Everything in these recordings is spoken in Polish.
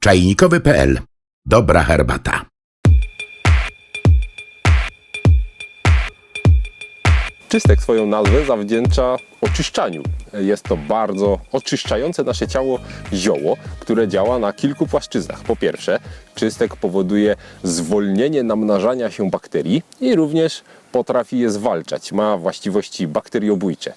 Czajnikowy.pl. Dobra herbata. Czystek swoją nazwę zawdzięcza oczyszczaniu. Jest to bardzo oczyszczające nasze ciało zioło, które działa na kilku płaszczyznach. Po pierwsze, czystek powoduje zwolnienie namnażania się bakterii i również potrafi je zwalczać. Ma właściwości bakteriobójcze.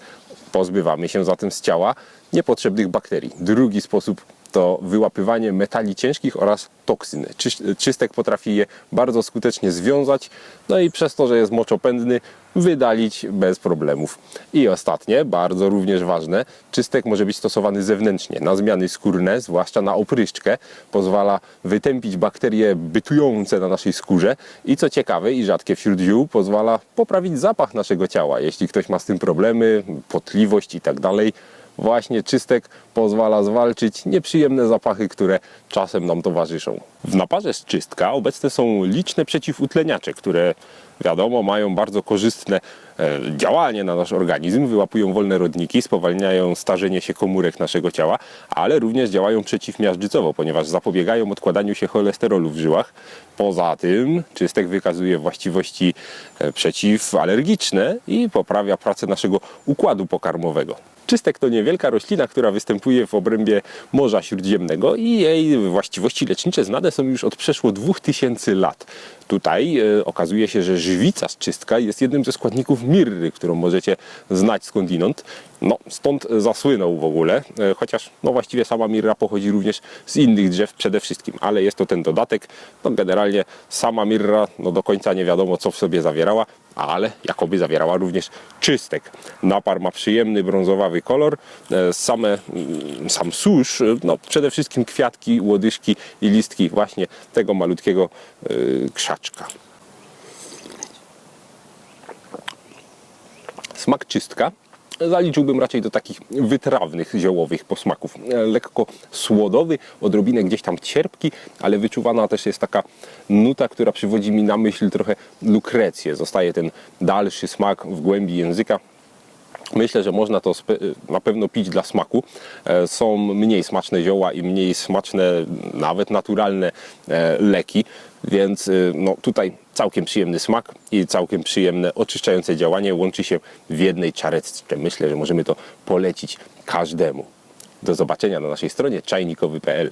Pozbywamy się zatem z ciała niepotrzebnych bakterii. Drugi sposób to wyłapywanie metali ciężkich oraz toksyn. Czyś- Czystek potrafi je bardzo skutecznie związać, no i przez to, że jest moczopędny, wydalić bez problemów. I ostatnie, bardzo również ważne, czystek może być stosowany zewnętrznie, na zmiany skórne, zwłaszcza na opryszczkę. Pozwala wytępić bakterie bytujące na naszej skórze i co ciekawe i rzadkie wśród ziół, pozwala poprawić zapach naszego ciała. Jeśli ktoś ma z tym problemy, potliwość i tak dalej, Właśnie czystek pozwala zwalczyć nieprzyjemne zapachy, które czasem nam towarzyszą. W naparze z czystka obecne są liczne przeciwutleniacze, które wiadomo mają bardzo korzystne e, działanie na nasz organizm, wyłapują wolne rodniki, spowalniają starzenie się komórek naszego ciała, ale również działają przeciwmiażdżycowo, ponieważ zapobiegają odkładaniu się cholesterolu w żyłach. Poza tym czystek wykazuje właściwości e, przeciwalergiczne i poprawia pracę naszego układu pokarmowego. Czystek to niewielka roślina, która występuje w obrębie Morza Śródziemnego i jej właściwości lecznicze znane są już od przeszło 2000 lat. Tutaj e, okazuje się, że żywica z czystka jest jednym ze składników mirry, którą możecie znać skądinąd. No, stąd zasłynął w ogóle, e, chociaż no właściwie sama mirra pochodzi również z innych drzew przede wszystkim, ale jest to ten dodatek. No, generalnie sama mirra no, do końca nie wiadomo co w sobie zawierała, ale jakoby zawierała również czystek. Napar ma przyjemny brązowawy kolor, e, same, mm, sam susz, no przede wszystkim kwiatki, łodyżki i listki właśnie tego malutkiego e, Smak czystka zaliczyłbym raczej do takich wytrawnych, ziołowych posmaków. E, Lekko słodowy, odrobinę gdzieś tam cierpki, ale wyczuwana też jest taka nuta, która przywodzi mi na myśl trochę lukrecję. Zostaje ten dalszy smak w głębi języka. Myślę, że można to na pewno pić dla smaku. E, Są mniej smaczne zioła i mniej smaczne, nawet naturalne e, leki, więc e, no, tutaj całkiem przyjemny smak i całkiem przyjemne oczyszczające działanie łączy się w jednej czareczce. Myślę, że możemy to polecić każdemu. Do zobaczenia na naszej stronie czajnikowy.pl.